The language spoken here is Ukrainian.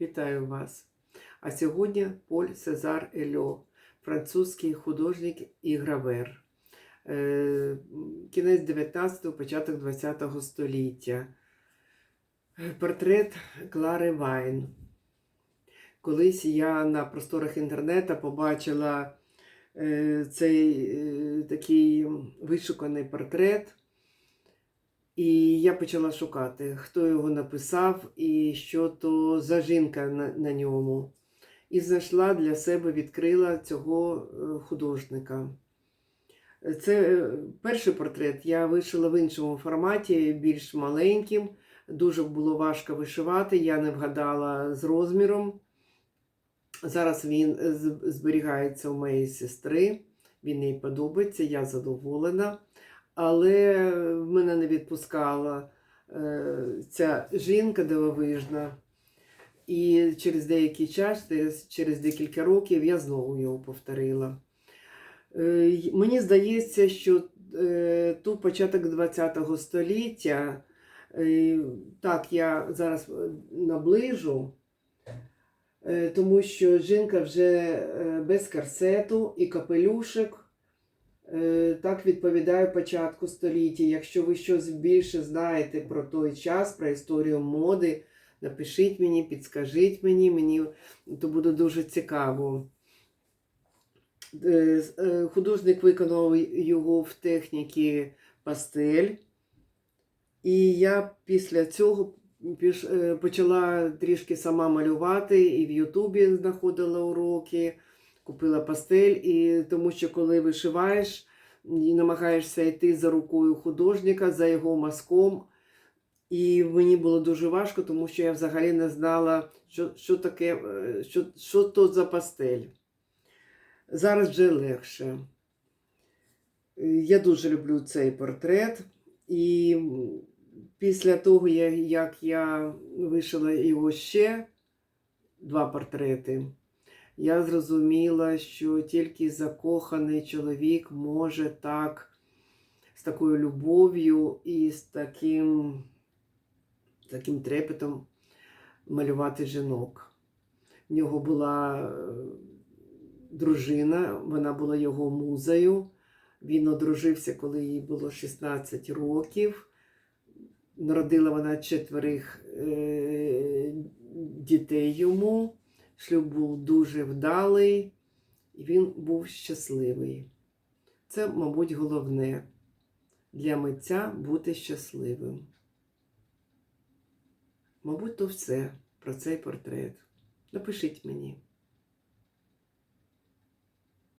Вітаю вас! А сьогодні Поль Сезар Ельо, французький художник і гравер. Е, Кінець 19-го, початок 20-го століття. Портрет Клари Вайн. Колись я на просторах інтернету побачила е, цей е, такий вишуканий портрет. І я почала шукати, хто його написав і що то за жінка на, на ньому. І знайшла для себе, відкрила цього е, художника. Це е, перший портрет я вишила в іншому форматі, більш маленьким. Дуже було важко вишивати, я не вгадала з розміром. Зараз він е, зберігається у моєї сестри, він їй подобається, я задоволена. Але мене не відпускала е, ця жінка дивовижна. І через деякий час, через декілька років, я знову його повторила. Е, мені здається, що е, тут початок ХХ століття, так, я зараз наближу, тому що жінка вже без корсету і капелюшок. Е, Так відповідає початку століття. Якщо ви щось більше знаєте про той час, про історію моди, напишіть мені, підскажіть мені, мені то буде дуже цікаво. Е, е, Художник виконав його в техніці пастель. І я після цього почала трішки сама малювати і в Ютубі знаходила уроки, купила пастель, і тому що коли вишиваєш і намагаєшся йти за рукою художника, за його мазком. І мені було дуже важко, тому що я взагалі не знала, що, що таке, е, що, що то за пастель. Зараз вже легше. Я дуже люблю цей портрет. І після того, як я вишила його ще два портрети, я зрозуміла, що тільки закоханий чоловік може так, з такою любов'ю і з таким, таким трепетом малювати жінок. В нього була е, дружина, вона була його музею. Він одружився, коли їй було 16 років. Народила вона четверих е, дітей йому. Шлюб був дуже вдалий, і він був щасливий. Це, мабуть, головне для митця бути щасливим. Мабуть, то все про цей портрет. Напишіть мені.